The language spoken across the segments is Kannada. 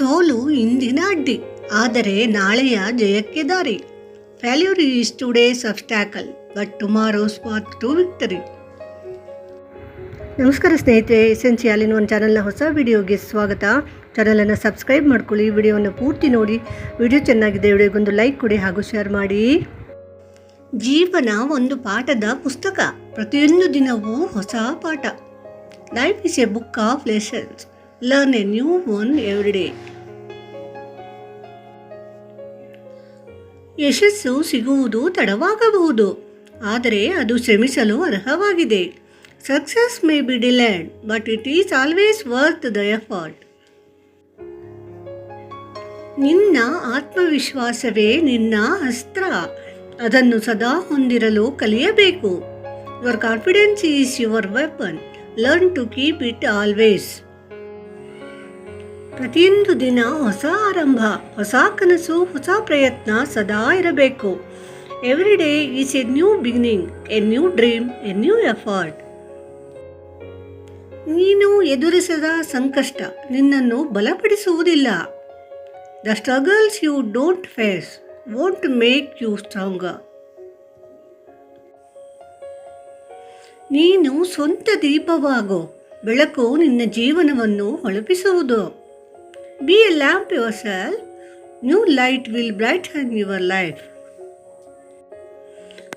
ಸೋಲು ಇಂದಿನ ಅಡ್ಡಿ. ಆದರೆ ನಾಳೆಯ ಜಯಕ್ಕೆ ದಾರಿ. ಫ್ಯಾಲ್ಯೂರಿ is today's ಅಬ್ಸ್ಟ್ಯಾಕಲ್ but tomorrow's path to victory. ನಮಸ್ಕಾರ ಸ್ನೇಹಿತರೆ ಎಸೆನ್ಸಿಯಲ್ ಇನ್ ಒಂದು ಚಾನಲ್ನ ಹೊಸ ವಿಡಿಯೋಗೆ ಸ್ವಾಗತ. ಚಾನಲನ್ನು ಸಬ್ಸ್ಕ್ರೈಬ್ ಮಾಡ್ಕೊಳ್ಳಿ, ವಿಡಿಯೋವನ್ನು ಪೂರ್ತಿ ನೋಡಿ. ವಿಡಿಯೋ ಚೆನ್ನಾಗಿದೆ, ವಿಡಿಯೋಗೊಂದು ಲೈಕ್ ಕೊಡಿ ಹಾಗೂ ಶೇರ್ ಮಾಡಿ. ಜೀವನ ಒಂದು ಪಾಠದ ಪುಸ್ತಕ. ಪ್ರತಿಯೊಂದು ದಿನವೂ ಹೊಸ ಪಾಠ. Life is a book of lessons learn a new one every day ಯಶಸ್ಸು ಸಿಗುವುದು ತಡವಾಗಬಹುದು. ಆದರೆ ಅದು ಶ್ರಮಿಸಲು ಅರ್ಹವಾಗಿದೆ. Success may be delayed, but it is always worth the effort. ನಿನ್ನ ಆತ್ಮವಿಶ್ವಾಸವೇ ನಿನ್ನ ಅಸ್ತ್ರ. ಅದನ್ನು ಸದಾ ಹೊಂದಿರಲು ಕಲಿಯಬೇಕು. Your confidence is your weapon learn to keep it always ಪ್ರತಿಯೊಂದು ದಿನ ಹೊಸ ಆರಂಭ, ಹೊಸ ಕನಸು, ಹೊಸ ಪ್ರಯತ್ನ ಸದಾ ಇರಬೇಕು. Every day is a new beginning a new dream a new effort ನೀನು ಎದುರಿಸದ ಸಂಕಷ್ಟ ನಿನ್ನನ್ನು ಬಲಪಡಿಸುವುದಿಲ್ಲ. The struggles you don't face won't make you stronger ನೀನು ಸ್ವಂತ ದೀಪವಾಗೋ, ಬೆಳಕು ನಿನ್ನ ಜೀವನವನ್ನು ಹೊಳಪಿಸುವುದು. Be a lamp yourself new light will brighten your life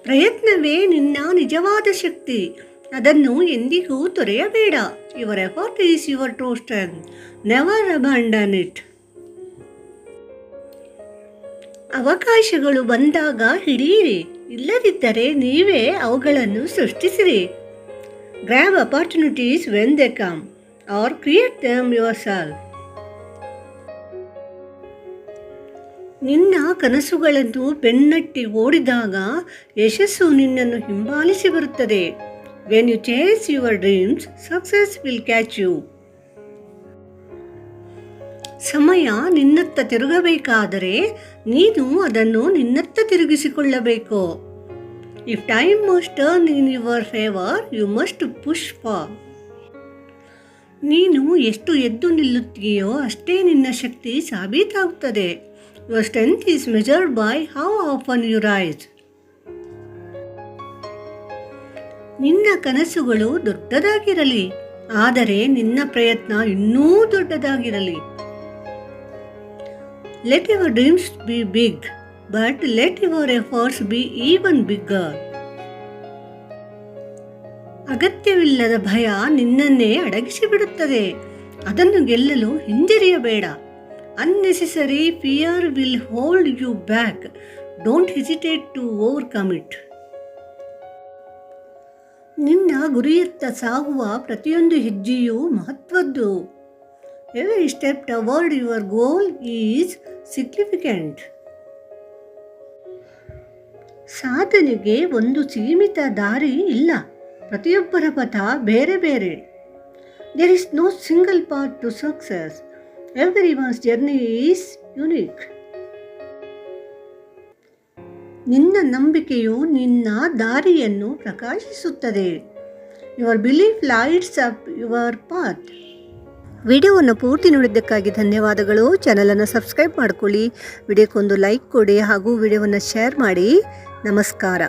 ಪ್ರಯತ್ನವೇ ನಿನ್ನ ನಿಜವಾದ ಶಕ್ತಿ. ಅದನ್ನು ಎಂದಿಗೂ ತೊರೆಯಬೇಡ. Your effort is your true strength never abandon it ಅವಕಾಶಗಳು ಬಂದಾಗ ಹಿಡಿಯಿರಿ. ಇಲ್ಲದಿದ್ದರೆ ನೀವೇ ಅವುಗಳನ್ನು ಸೃಷ್ಟಿಸಿರಿ. Grab opportunities when they come or create them yourself ನಿನ್ನ ಕನಸುಗಳನ್ನು ಬೆನ್ನಟ್ಟಿ ಓಡಿದಾಗ ಯಶಸ್ಸು ನಿನ್ನನ್ನು ಹಿಂಬಾಲಿಸಿ ಬರುತ್ತದೆ. When you chase your dreams success will catch you ಸಮಯ ನಿನ್ನತ್ತ ತಿರುಗಬೇಕಾದರೆ ನೀನು ಅದನ್ನು ನಿನ್ನತ್ತ ತಿರುಗಿಸಿಕೊಳ್ಳಬೇಕು. If time must turn in your favour you must push for ನೀನು ಎಷ್ಟು ಎದ್ದು ನಿಲ್ಲುತ್ತೀಯೋ ಅಷ್ಟೇ ನಿನ್ನ ಶಕ್ತಿ ಸಾಬೀತಾಗುತ್ತದೆ. Your strength is measured by how often you rise. ನಿನ್ನ ಕನಸುಗಳು ದೊಡ್ಡದಾಗಿರಲಿ, ಆದರೆ ನಿನ್ನ ಪ್ರಯತ್ನ ಇನ್ನೂ ದೊಡ್ಡದಾಗಿರಲಿ. Let your dreams be big but let your efforts be even bigger ಅಗತ್ಯವಿಲ್ಲದ ಭಯ ನಿನ್ನನ್ನೇ ಅಡಗಿಸಿಬಿಡುತ್ತದೆ, ಅದನ್ನು ಗೆಲ್ಲಲು ಹಿಂಜರಿಯಬೇಡ. Fear will hold you back don't hesitate to overcome it ನಿನ್ನ ಗುರಿಯತ್ತ ಸಾಗುವ ಪ್ರತಿಯೊಂದು ಹೆಜ್ಜೆಯೂ ಮಹತ್ವದ್ದು. Every step toward your goal is significant ಸಾಧನೆಗೆ ಒಂದು ಸೀಮಿತ ದಾರಿ ಇಲ್ಲ. ಪ್ರತಿಯೊಬ್ಬರ ಪಥ ಬೇರೆ ಬೇರೆ. There is no single path to success everyone's journey is unique ನಿನ್ನ ನಂಬಿಕೆಯು ನಿನ್ನ ದಾರಿಯನ್ನು ಪ್ರಕಾಶಿಸುತ್ತದೆ. Your belief lights up your path ವಿಡಿಯೋವನ್ನು ಪೂರ್ತಿ ನೋಡಿದ್ದಕ್ಕಾಗಿ ಧನ್ಯವಾದಗಳು. ಚಾನಲನ್ನು ಸಬ್ಸ್ಕ್ರೈಬ್ ಮಾಡಿಕೊಳ್ಳಿ. ವಿಡಿಯೋಕ್ಕೊಂದು ಲೈಕ್ ಕೊಡಿ ಹಾಗೂ ವಿಡಿಯೋವನ್ನು ಶೇರ್ ಮಾಡಿ. ನಮಸ್ಕಾರ.